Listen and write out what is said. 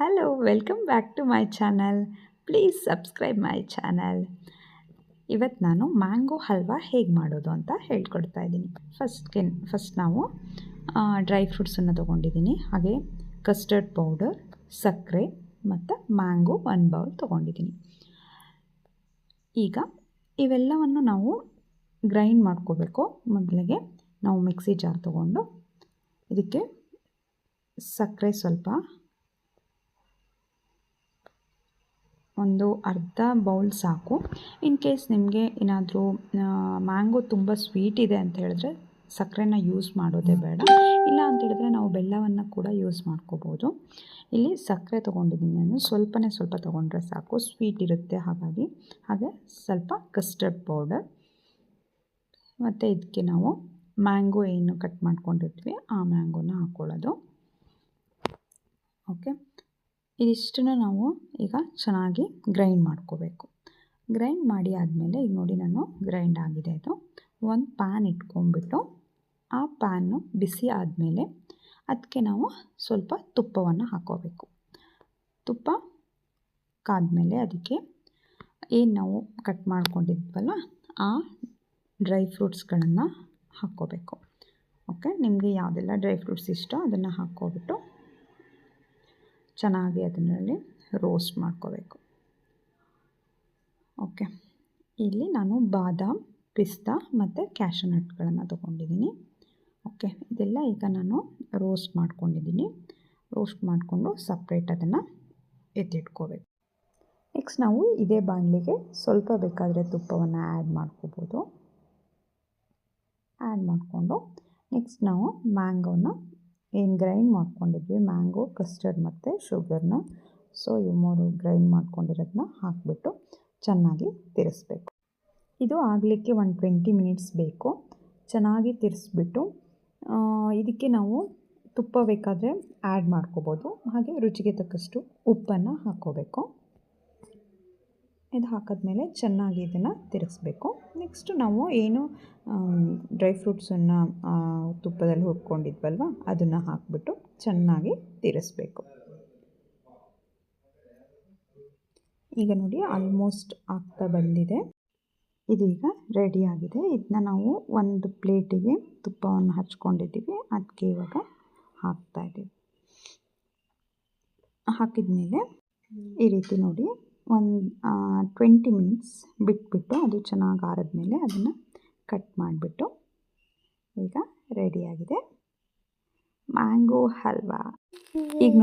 Hello welcome back to my channel please subscribe my channel ಇವತ್ತು ನಾನು mango halwa ಹೇಗೆ ಮಾಡೋದು ಅಂತ ಹೇಳ್ಕೊಡ್ತಾ ಇದ್ದೀನಿ. ಫಸ್ಟ್ಗೆ ಫಸ್ಟ್ ನಾವು ಡ್ರೈ ಫ್ರೂಟ್ಸನ್ನು ತೊಗೊಂಡಿದ್ದೀನಿ. ಹಾಗೆ ಕಸ್ಟರ್ಡ್ ಪೌಡರ್ ಸಕ್ಕರೆ ಮತ್ತು ಮ್ಯಾಂಗೋ ಒನ್ ಬೌಲ್ ತೊಗೊಂಡಿದ್ದೀನಿ. ಈಗ ಇವೆಲ್ಲವನ್ನು ನಾವು ಗ್ರೈಂಡ್ ಮಾಡ್ಕೋಬೇಕು. ಮೊದಲಿಗೆ ನಾವು ಮಿಕ್ಸಿ ಜಾರ್ ತೊಗೊಂಡು, ಇದಕ್ಕೆ ಸಕ್ಕರೆ ಸ್ವಲ್ಪ ಒಂದು ಅರ್ಧ ಬೌಲ್ ಸಾಕು. ಇನ್ ಕೇಸ್ ನಿಮಗೆ ಏನಾದರೂ ಮ್ಯಾಂಗೋ ತುಂಬ ಸ್ವೀಟ್ ಇದೆ ಅಂತ ಹೇಳಿದ್ರೆ ಸಕ್ಕರೆನ ಯೂಸ್ ಮಾಡೋದೇ ಬೇಡ. ಇಲ್ಲ ಅಂತ ಹೇಳಿದ್ರೆ ನಾವು ಬೆಲ್ಲವನ್ನು ಕೂಡ ಯೂಸ್ ಮಾಡ್ಕೋಬೋದು. ಇಲ್ಲಿ ಸಕ್ಕರೆ ತೊಗೊಂಡಿದ್ದೀನಿ ನಾನು. ಸ್ವಲ್ಪನೇ ಸ್ವಲ್ಪ ತೊಗೊಂಡ್ರೆ ಸಾಕು. ಸ್ವೀಟ್ ಇರುತ್ತೆ ಹಾಗಾಗಿ. ಹಾಗೆ ಸ್ವಲ್ಪ ಕಸ್ಟರ್ಡ್ ಪೌಡರ್ ಮತ್ತು ಇದಕ್ಕೆ ನಾವು ಮ್ಯಾಂಗೋ ಏನು ಕಟ್ ಮಾಡ್ಕೊಂಡಿರ್ತೀವಿ, ಆ ಮ್ಯಾಂಗೋನ ಹಾಕ್ಕೊಳ್ಳೋದು ಓಕೆ ಇದಿಷ್ಟನ್ನು ನಾವು ಈಗ ಚೆನ್ನಾಗಿ ಗ್ರೈಂಡ್ ಮಾಡ್ಕೋಬೇಕು. ಗ್ರೈಂಡ್ ಮಾಡಿ ಆದಮೇಲೆ ಈಗ ನೋಡಿ ನಾನು ಗ್ರೈಂಡ್ ಆಗಿದೆ ಅದು. ಒಂದು ಪ್ಯಾನ್ ಇಟ್ಕೊಂಡ್ಬಿಟ್ಟು ಆ ಪ್ಯಾನು ಬಿಸಿ ಆದಮೇಲೆ ಅದಕ್ಕೆ ನಾವು ಸ್ವಲ್ಪ ತುಪ್ಪವನ್ನು ಹಾಕೋಬೇಕು. ತುಪ್ಪ ಕಾದ್ಮೇಲೆ ಅದಕ್ಕೆ ಏನು ನಾವು ಕಟ್ ಮಾಡ್ಕೊಂಡಿದ್ವಲ್ಲ ಆ ಡ್ರೈ ಫ್ರೂಟ್ಸ್ಗಳನ್ನು ಹಾಕ್ಕೋಬೇಕು. ಓಕೆ ನಿಮಗೆ ಯಾವುದೆಲ್ಲ ಡ್ರೈ ಫ್ರೂಟ್ಸ್ ಇಷ್ಟ ಅದನ್ನು ಹಾಕ್ಕೊಬಿಟ್ಟು ಚೆನ್ನಾಗಿ ಅದನ್ನಲ್ಲಿ ರೋಸ್ಟ್ ಮಾಡ್ಕೋಬೇಕು. ಓಕೆ. ಇಲ್ಲಿ ನಾನು ಬಾದಾಮ್, ಪಿಸ್ತಾ ಮತ್ತು ಕ್ಯಾಶನಟ್ಗಳನ್ನು ತೊಗೊಂಡಿದ್ದೀನಿ. ಓಕೆ. ಇದೆಲ್ಲ ಈಗ ನಾನು ರೋಸ್ಟ್ ಮಾಡ್ಕೊಂಡಿದ್ದೀನಿ. ರೋಸ್ಟ್ ಮಾಡಿಕೊಂಡು ಸಪ್ರೇಟ್ ಅದನ್ನು ಎತ್ತಿಟ್ಕೋಬೇಕು. ನೆಕ್ಸ್ಟ್ ನಾವು ಇದೇ ಬಾಣಲಿಗೆ ಸ್ವಲ್ಪ ಬೇಕಾದರೆ ತುಪ್ಪವನ್ನು ಆ್ಯಡ್ ಮಾಡ್ಕೋಬೋದು. ಆ್ಯಡ್ ಮಾಡಿಕೊಂಡು ನೆಕ್ಸ್ಟ್ ನಾವು ಮ್ಯಾಂಗೋನ ಏನು ಗ್ರೈಂಡ್ ಮಾಡ್ಕೊಂಡಿದ್ವಿ? ಮ್ಯಾಂಗೋ ಕಸ್ಟರ್ಡ್ ಮತ್ತು ಶುಗರ್ನ ಸೊ ಇವು ಮೂರು ಗ್ರೈಂಡ್ ಮಾಡ್ಕೊಂಡಿರೋದನ್ನ ಹಾಕಿಬಿಟ್ಟು ಚೆನ್ನಾಗಿ ತಿರ್ಸ್ಬೇಕು. ಇದು ಆಗಲಿಕ್ಕೆ ಒಂದು ಟ್ವೆಂಟಿ ಮಿನಿಟ್ಸ್ ಬೇಕು. ಚೆನ್ನಾಗಿ ತಿರ್ಸ್ಬಿಟ್ಟು ಇದಕ್ಕೆ ನಾವು ತುಪ್ಪ ಬೇಕಾದರೆ ಆ್ಯಡ್ ಮಾಡ್ಕೋಬೋದು. ಹಾಗೆ ರುಚಿಗೆ ತಕ್ಕಷ್ಟು ಉಪ್ಪನ್ನು ಹಾಕ್ಕೋಬೇಕು. ಇದು ಹಾಕಿದ್ಮೇಲೆ ಚೆನ್ನಾಗಿ ಇದನ್ನು ತಿರುಗಿಸ್ಬೇಕು. ನೆಕ್ಸ್ಟು ನಾವು ಏನು ಡ್ರೈ ಫ್ರೂಟ್ಸನ್ನು ತುಪ್ಪದಲ್ಲಿ ಹುರ್ಕೊಂಡಿದ್ವಲ್ವ, ಅದನ್ನು ಹಾಕಿಬಿಟ್ಟು ಚೆನ್ನಾಗಿ ತಿರುಗಿಸ್ಬೇಕು. ಈಗ ನೋಡಿ ಆಲ್ಮೋಸ್ಟ್ ಆಗ್ತಾ ಬಂದಿದೆ. ಇದೀಗ ರೆಡಿಯಾಗಿದೆ ಇದನ್ನ ನಾವು ಒಂದು ಪ್ಲೇಟಿಗೆ ತುಪ್ಪವನ್ನು ಹಚ್ಕೊಂಡಿದ್ದೀವಿ. ಅದಕ್ಕೆ ಇವಾಗ ಹಾಕ್ತಾಯಿದ್ದೀವಿ ಹಾಕಿದ ಮೇಲೆ ಈ ರೀತಿ ನೋಡಿ ಒಂದು ಟ್ವೆಂಟಿ ಮಿನಿಟ್ಸ್ ಬಿಟ್ಬಿಟ್ಟು ಅದು ಚೆನ್ನಾಗಿ ಆರದ್ಮೇಲೆ ಅದನ್ನು ಕಟ್ ಮಾಡಿಬಿಟ್ಟು ಈಗ ರೆಡಿಯಾಗಿದೆ ಮ್ಯಾಂಗೋ ಹಲ್ವಾ ಈಗ